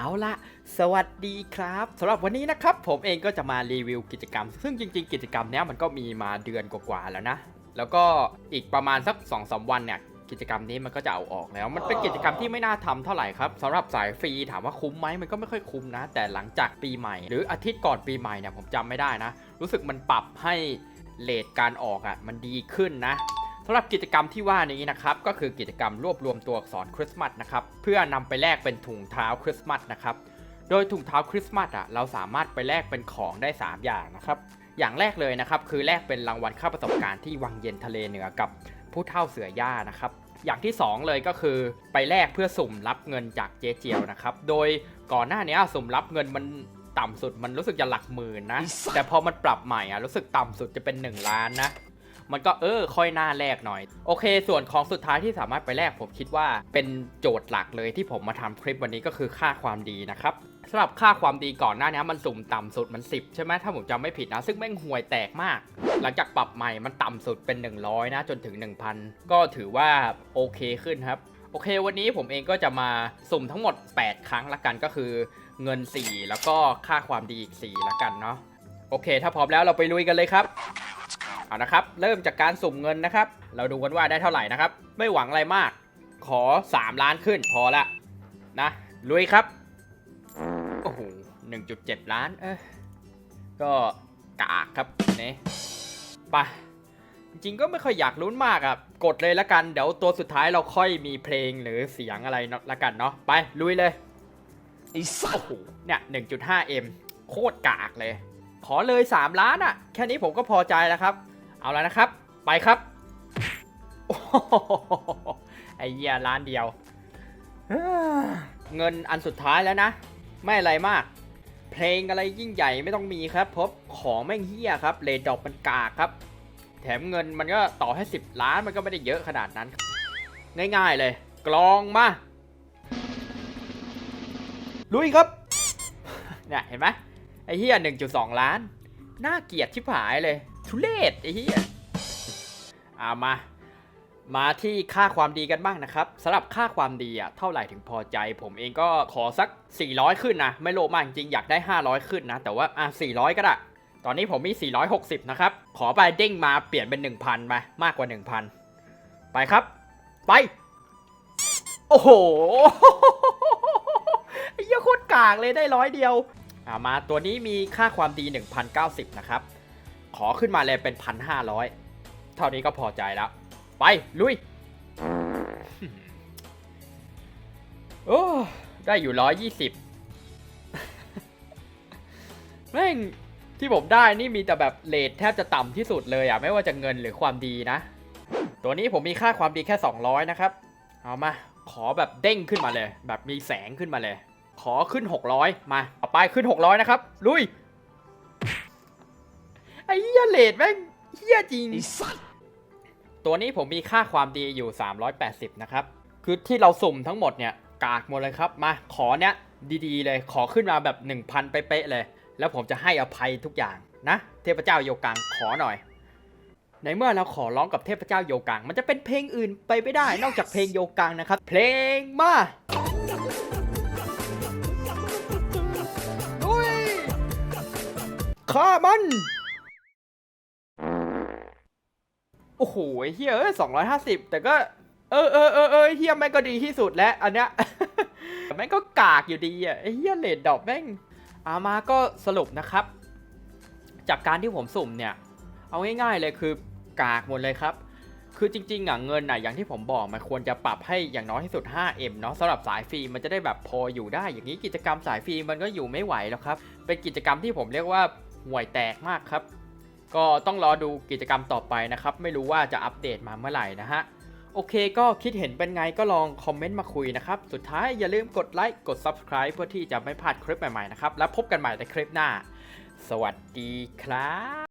เอาละสวัสดีครับสำหรับวันนี้นะครับ ผมเองก็จะมารีวิวกิจกรรม ซึ่งจริง ๆ กิจกรรมเนี้ยมันก็มีมาเดือนกว่าๆแล้วนะ แล้วก็อีกประมาณสัก2อสวันเนี่ยกิจกรรมนี้มันก็จะเอาออกแล้ว มันเป็นกิจกรรมที่ไม่น่าทำเท่าไหร่ครับสำหรับสายฟรีถามว่าคุ้มไหมมันก็ไม่ค่อยคุ้มนะ แต่หลังจากปีใหม่ หรืออาทิตย์ก่อนปีใหม่เนี่ยผมจำไม่ได้นะ รู้สึกมันปรับให้เลทการออกอะ่ะมันดีขึ้นนะำหรับกิจกรรมที่ว่านี้นะครับก็คือกิจกรรมรวบรวมตัวอักษรคริสต์มาสนะครับเพื่อนำไปแลกเป็นถุงเท้าคริสต์มาสนะครับโดยถุงเท้าคริสต์มาสอะเราสามารถไปแลกเป็นของได้ 3 อย่างนะครับอย่างแรกเลยนะครับคือแลกเป็นรางวัลค่าประสบการณ์ที่วังเย็นทะเลเหนือกับผู้เท่าเสือย่านะครับอย่างที่ 2 เลยก็คือไปแลกเพื่อสุ่มรับเงินจากเจเจียวนะครับโดยก่อนหน้านี้สุ่มรับเงินมันต่ำสุดมันรู้สึกจะหลักหมื่นนะแต่พอมันปรับใหม่อะรู้สึกต่ำสุดจะเป็น 1 ล้านนะ มันก็เออค่อยหน้าแลกหน่อย โอเค ส่วนของสุดท้ายที่สามารถไปแลกผมคิดว่าเป็นโจทย์หลักเลยที่ผมมาทำคลิปวันนี้ก็คือค่าความดีนะครับสำหรับค่าความดีก่อนหน้านี้มันสุ่มต่ำสุดมัน 10 ใช่ไหมถ้าผมจำไม่ผิดนะ ซึ่งแม่งห่วยแตกมาก หลังจากปรับใหม่มันต่ำสุดเป็น 100 นะจนถึง 1,000 ก็ถือว่าโอเคขึ้นครับโอเค วันนี้ผมเองก็จะมาสุ่มทั้งหมด 8 ครั้งละกันก็คือเงิน 4 แล้วก็ค่าความดีอีก 4 ละกันเนาะโอเค ถ้าพร้อมแล้วเราไปลุยกันเลยครับ เอานะครับ เริ่มจากการสุ่มเงินนะครับ เราดูกันว่าได้เท่าไหร่นะครับ ไม่หวังอะไรมาก ขอ 3 ล้านขึ้นพอละนะลุยครับ โอ้โห1.7ล้านเออก็กากครับนี่ไปจริงก็ไม่ค่อยอยากลุ้นมากอะกดเลยละกัน เดี๋ยวตัวสุดท้ายเราค่อยมีเพลงหรือเสียงอะไรละกันเนาะ ไปลุยเลยไอ้สัโอ้สโหเนี่ย 1.5M โคตรกากเลย ขอเลย 3 ล้านอะ่ะ แค่นี้ผมก็พอใจแล้วครับ เอาแล้วนะครับ ไปครับไอ้เหี้ยล้านเดียว เงินอันสุดท้ายแล้วนะ ไม่อะไรมาก เพลงอะไรยิ่งใหญ่ไม่ต้องมีครับเพราะของแม่งเฮี้ยครับ เลดดอกมันกากครับ แถมเงินมันก็ต่อให้ 10 ล้านมันก็ไม่ได้เยอะขนาดนั้น ง่ายๆเลย กลองมา ลุยครับ เนี่ยเห็นไหมไอ้เฮีย1.2 ล้าน น่าเกลียดชิบหายเลย ทุเรศไอ้เฮียอ่ามา มาที่ค่าความดีกันบ้างนะครับสำหรับค่าความดีอะเท่าไหร่ถึงพอใจ ผมเองก็ขอสัก 400 ขึ้นนะ ไม่โลมากจริงอยากได้ 500 ขึ้นนะ แต่ว่าอะ400 ก็ได้ ตอนนี้ผมมี 460 นะครับ ขอไปเด้งมาเปลี่ยนเป็น 1,000ไปมากกว่า 1,000 ไปครับ ไป โอ้โหไอ้เหี้ยโคตรกากเลยได้ร้อยเดียวอ่ามาตัวนี้มีค่าความดี 1090 นะครับ อขึ้นมาเลยเป็น 1,500 เท่านี้ก็พอใจแล้ว ไป ลุย โอ้ ได้อยู่ 120 แม่งที่ผมได้นี่มีแต่แบบเลทแทบจะต่ำที่สุดเลยอะไม่ว่าจะเงินหรือความดีนะ ตัวนี้ผมมีค่าความดีแค่ 200 นะครับ เอามา ขอแบบเด้งขึ้นมาเลย แบบมีแสงขึ้นมาเลย ขอขึ้น 600 มาเอาไปขึ้น 600 นะครับ ลุย อ้เหี้ยเลดแม่งเหี้ยจริง ไอ้สัสตัวนี้ผมมีค่าความดีอยู่ 380 นะครับ คือที่เราสุ่มทั้งหมดเนี่ย กากหมดเลยครับ มาขอเนี้ยดีๆเลย ขอขึ้นมาแบบ 1,000เป๊ะๆเลย แล้วผมจะให้อภัยทุกอย่างนะ เทพเจ้าโยกังขอหน่อย ในเมื่อเราขอร้องกับเทพเจ้าโยกัง มันจะเป็นเพลงอื่นไปไม่ได้ นอกจากเพลงโยกังนะครับ เพลงมาลุยฆ่ามัน โอ้โหเฮียเอ้ยสองร้อยห้าสิบแต่ก็ เออเออเออเออเฮียแม่งก็ดีที่สุดแล้ว อันเนี้ยแต่แม่งก็กากอยู่ดีอะเฮียเลดดอกแม่งอามาก็สรุปนะครับ จากการที่ผมสุ่มเนี่ย เอาง่ายๆเลยคือกากหมดเลยครับ คือจริงๆอะเงินอะอย่างที่ผมบอกมันควรจะปรับให้อย่างน้อยที่สุด 5M เนาะสำหรับสายฟรีมันจะได้แบบพออยู่ได้ อย่างนี้กิจกรรมสายฟรีมันก็อยู่ไม่ไหวแล้วครับ เป็นกิจกรรมที่ผมเรียกว่าห่วยแตกมากครับ ก็ต้องรอดูกิจกรรมต่อไปนะครับ ไม่รู้ว่าจะอัปเดตมาเมื่อไหร่นะฮะ โอเคก็คิดเห็นเป็นไงก็ลองคอมเมนต์มาคุยนะครับ สุดท้ายอย่าลืมกดไลค์กด Subscribe เพื่อที่จะไม่พลาดคลิปใหม่ๆนะครับ แล้วพบกันใหม่ในคลิปหน้า สวัสดีครับ